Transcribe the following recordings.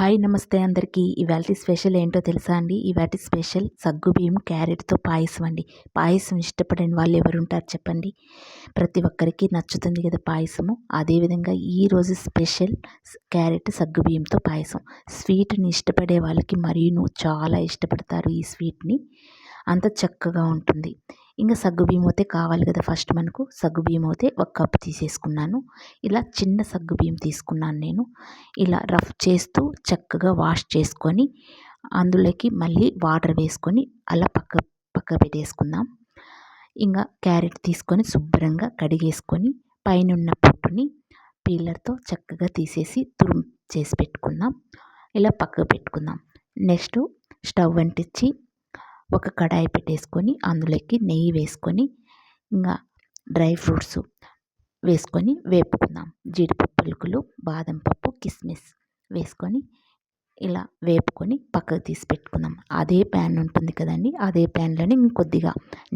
Hi నమస్తే అందరికీ. ఇవాళ స్పెషల్ ఏంటో తెలుసా అండి? ఇవాటి స్పెషల్ సగ్గుబియ్యం క్యారెట్తో పాయసం అండి. పాయసం ఇష్టపడని వాళ్ళు ఎవరు ఉంటారు చెప్పండి? ప్రతి ఒక్కరికి నచ్చుతుంది కదా పాయసము. అదేవిధంగా ఈరోజు స్పెషల్ క్యారెట్ సగ్గుబియ్యంతో పాయసం. స్వీట్ని ఇష్టపడే వాళ్ళకి మరియు చాలా ఇష్టపడతారు ఈ స్వీట్ని. అంత చక్కగా ఉంటుంది. ఇంకా సగ్గుబియ్యం అయితే కావాలి కదా ఫస్ట్ మనకు. సగ్గుబియ్యం అయితే ఒక కప్పు తీసేసుకున్నాను. ఇలా చిన్న సగ్గుబియ్యం తీసుకున్నాను నేను. ఇలా రఫ్ చేస్తూ చక్కగా వాష్ చేసుకొని అందులోకి మళ్ళీ వాటర్ వేసుకొని అలా పక్క పక్క పెట్టేసుకుందాం. ఇంకా క్యారెట్ తీసుకొని శుభ్రంగా కడిగేసుకొని పైన ఉన్న పొట్టుని పీలర్తో చక్కగా తీసేసి తురుము చేసి పెట్టుకుందాం. ఇలా పక్కకు పెట్టుకుందాం. నెక్స్ట్ స్టవ్ అంటించి ఒక కడాయి పెట్టేసుకొని అందులోకి నెయ్యి వేసుకొని ఇంకా డ్రై ఫ్రూట్స్ వేసుకొని వేపుకుందాం. జీడిపప్పు పలుకులు బాదం పప్పు కిస్మిస్ వేసుకొని ఇలా వేపుకొని పక్కకు తీసి పెట్టుకుందాం. అదే ప్యాన్ ఉంటుంది కదండి అదే ప్యాన్లోనే ఇంకొద్దిగా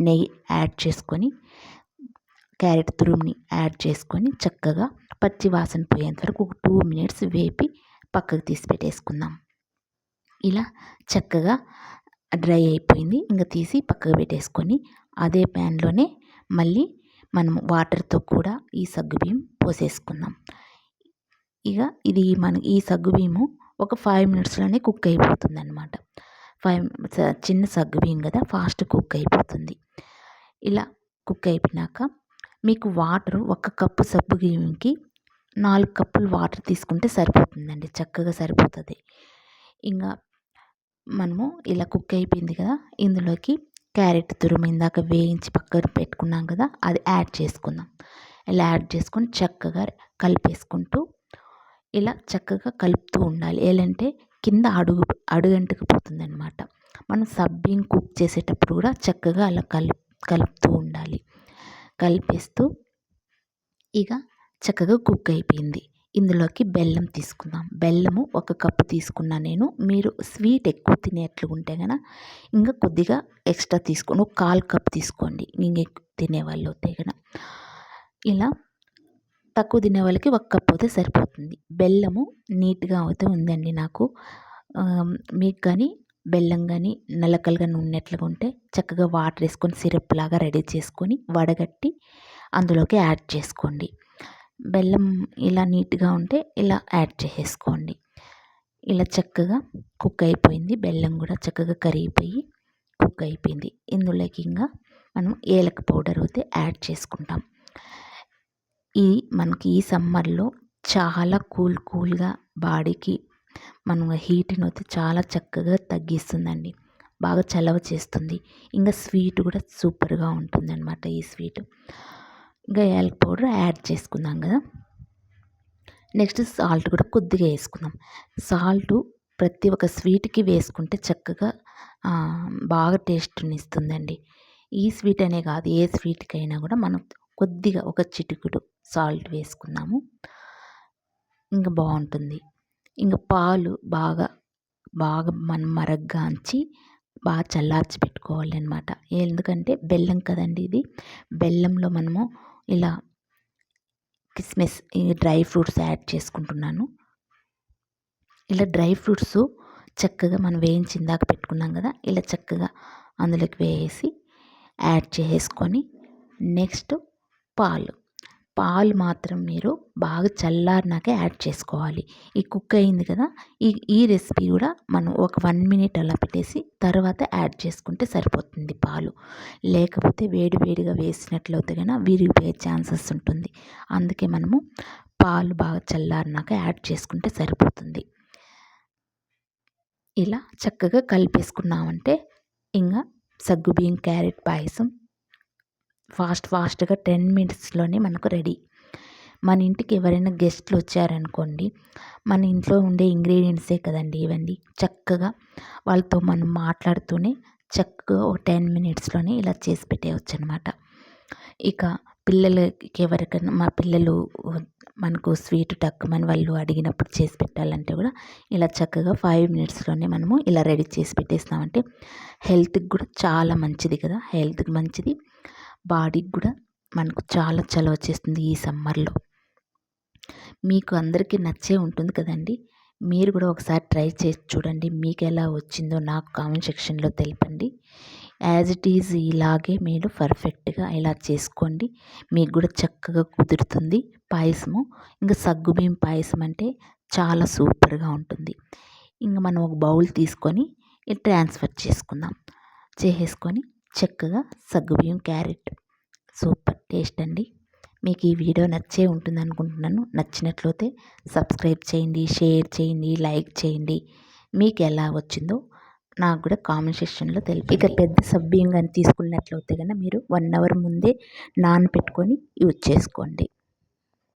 నెయ్యి యాడ్ చేసుకొని క్యారెట్ తురుముని యాడ్ చేసుకొని చక్కగా పచ్చి వాసన పోయేంత వరకు ఒక టూ మినిట్స్ వేపి పక్కకు తీసి పెట్టేసుకుందాం. ఇలా చక్కగా డ్రై అయిపోయింది. ఇంకా తీసి పక్కకు పెట్టేసుకొని అదే ప్యాన్లోనే మళ్ళీ మనం వాటర్తో కూడా ఈ సగ్గుబియ్యం పోసేసుకుందాం. ఇక ఇది మన ఈ సగ్గుబియ్యము ఒక ఫైవ్ మినిట్స్లోనే కుక్ అయిపోతుంది అనమాట ఫైవ్ చిన్న సగ్గుబియ్యం కదా ఫాస్ట్ కుక్ అయిపోతుంది. ఇలా కుక్ అయిపోయినాక మీకు వాటర్ ఒక కప్పు సగ్గుబియ్యంకి నాలుగు కప్పులు వాటర్ తీసుకుంటే సరిపోతుందండి చక్కగా సరిపోతుంది. ఇంకా మనము ఇలా కుక్ అయిపోయింది కదా ఇందులోకి క్యారెట్ తురుము ఇందాక వేయించి పక్కన పెట్టుకున్నాం కదా అది యాడ్ చేసుకుందాం. ఇలా యాడ్ చేసుకొని చక్కగా కలిపేసుకుంటూ ఇలా చక్కగా కలుపుతూ ఉండాలి. ఎలాంటే కింద అడుగు అడుగంటుకుపోతుంది అనమాట మనం సబ్బింగ్ కుక్ చేసేటప్పుడు కూడా చక్కగా అలా కలుపు కలుపుతూ ఉండాలి. కలిపేస్తూ ఇక చక్కగా కుక్ అయిపోయింది. ఇందులోకి బెల్లం తీసుకుందాం. బెల్లము ఒక కప్పు తీసుకున్నా నేను. మీరు స్వీట్ ఎక్కువ తినేట్లు ఉంటే కనుక ఇంకా కొద్దిగా ఎక్స్ట్రా తీసుకొని ఒక కాలు కప్ తీసుకోండి. ఇంక ఎక్కువ తినేవాళ్ళు అయితే కనుక ఇలా తక్కువ తినే వాళ్ళకి ఒక కప్ అయితే సరిపోతుంది. బెల్లము నీట్గా అయితే ఉందండి నాకు. మీకు కానీ బెల్లం కానీ నలకలు కానీ ఉన్నట్లుగా ఉంటే చక్కగా వాటర్ వేసుకొని సిరప్ లాగా రెడీ చేసుకొని వడగట్టి అందులోకి యాడ్ చేసుకోండి. బెల్లం ఇలా నీట్గా ఉంటే ఇలా యాడ్ చేసేసుకోండి. ఇలా చక్కగా కుక్ అయిపోయింది. బెల్లం కూడా చక్కగా కరిగిపోయి కుక్ అయిపోయింది. ఇందులోకి ఇంకా మనం ఏలక పౌడర్ అయితే యాడ్ చేసుకుంటాం. ఈ మనకి ఈ సమ్మర్లో చాలా కూల్ కూల్గా బాడీకి మనం హీట్ని అయితే చాలా చక్కగా తగ్గిస్తుందండి. బాగా చలవ చేస్తుంది. ఇంకా స్వీట్ కూడా సూపర్గా ఉంటుందన్నమాట ఈ స్వీట్. ఇంకా యాలక్ పౌడర్ యాడ్ చేసుకుందాం కదా. నెక్స్ట్ సాల్ట్ కూడా కొద్దిగా వేసుకుందాం. సాల్ట్ ప్రతి ఒక్క స్వీట్కి వేసుకుంటే చక్కగా బాగా టేస్ట్ని ఇస్తుందండి ఈ స్వీట్ అనే కాదు ఏ స్వీట్కైనా కూడా మనం కొద్దిగా ఒక చిటికుడు సాల్ట్ వేసుకుందాము ఇంకా బాగుంటుంది. ఇంకా పాలు బాగా బాగా మనం మరగ్గాంచి బాగా చల్లార్చి పెట్టుకోవాలి అనమాట ఎందుకంటే బెల్లం కదండి ఇది. బెల్లంలో మనము ఇలా కిస్మిస్ డ్రై ఫ్రూట్స్ యాడ్ చేసుకుంటున్నాను. ఇలా డ్రై ఫ్రూట్స్ చక్కగా మనం వేయించి ఇందాక పెట్టుకున్నాం కదా ఇలా చక్కగా అందులోకి వేసి యాడ్ చేసుకొని నెక్స్ట్ పాలు. పాలు మాత్రం మీరు బాగా చల్లారినాక యాడ్ చేసుకోవాలి. ఈ కుక్ అయింది కదా ఈ ఈ రెసిపీ కూడా మనం ఒక వన్ మినిట్ అలా పెట్టేసి తర్వాత యాడ్ చేసుకుంటే సరిపోతుంది పాలు. లేకపోతే వేడి వేడిగా వేసినట్లయితే కన్నా విరిగిపోయే ఛాన్సెస్ ఉంటుంది. అందుకే మనము పాలు బాగా చల్లారినాక యాడ్ చేసుకుంటే సరిపోతుంది. ఇలా చక్కగా కలిపేసుకున్నామంటే ఇంకా సగ్గుబియ్యం క్యారెట్ పాయసం ఫాస్ట్ ఫాస్ట్గా టెన్ మినిట్స్లోనే మనకు రెడీ. మన ఇంటికి ఎవరైనా గెస్ట్లు వచ్చారనుకోండి మన ఇంట్లో ఉండే ఇంగ్రీడియంట్సే కదండి ఇవన్నీ. చక్కగా వాళ్ళతో మనం మాట్లాడుతూనే చక్కగా ఓ టెన్ మినిట్స్లోనే ఇలా చేసి పెట్టేయచ్చు అనమాట ఇక పిల్లలకి ఎవరికైనా మా పిల్లలు మనకు స్వీట్ టక్కుమని వాళ్ళు అడిగినప్పుడు చేసి పెట్టాలంటే కూడా ఇలా చక్కగా ఫైవ్ మినిట్స్లోనే మనము ఇలా రెడీ చేసి పెట్టేస్తామంటే హెల్త్కి కూడా చాలా మంచిది కదా. హెల్త్కి మంచిది. బాడీకి కూడా మనకు చాలా చలవ చేస్తుంది ఈ సమ్మర్లో. మీకు అందరికీ నచ్చే ఉంటుంది కదండి. మీరు కూడా ఒకసారి ట్రై చేసి చూడండి. మీకు ఎలా వచ్చిందో నాకు కామెంట్ సెక్షన్లో తెలపండి. యాజ్ ఇట్ ఈజ్ ఇలాగే మీరు పర్ఫెక్ట్గా ఇలా చేసుకోండి. మీకు కూడా చక్కగా కుదురుతుంది పాయసము. ఇంకా సగ్గుబియ్యం పాయసం అంటే చాలా సూపర్గా ఉంటుంది. ఇంకా మనం ఒక బౌల్ తీసుకొని ట్రాన్స్ఫర్ చేసుకుందాం. చేసేసుకొని చక్కగా సగ్గుబియ్యం క్యారెట్. సూపర్. టేస్ట్ అండి. మీకు ఈ వీడియో నచ్చే ఉంటుంది అనుకుంటున్నాను. నచ్చినట్లయితే సబ్స్క్రైబ్ చేయండి షేర్ చేయండి లైక్ చేయండి. మీకు ఎలా వచ్చిందో నాకు కూడా కామెంట్ సెక్షన్లో తెలిపి ఇక పెద్ద సబ్బియం కానీ తీసుకున్నట్లయితే కనుక మీరు వన్ అవర్ ముందే నానబెట్టుకొని యూజ్ చేసుకోండి.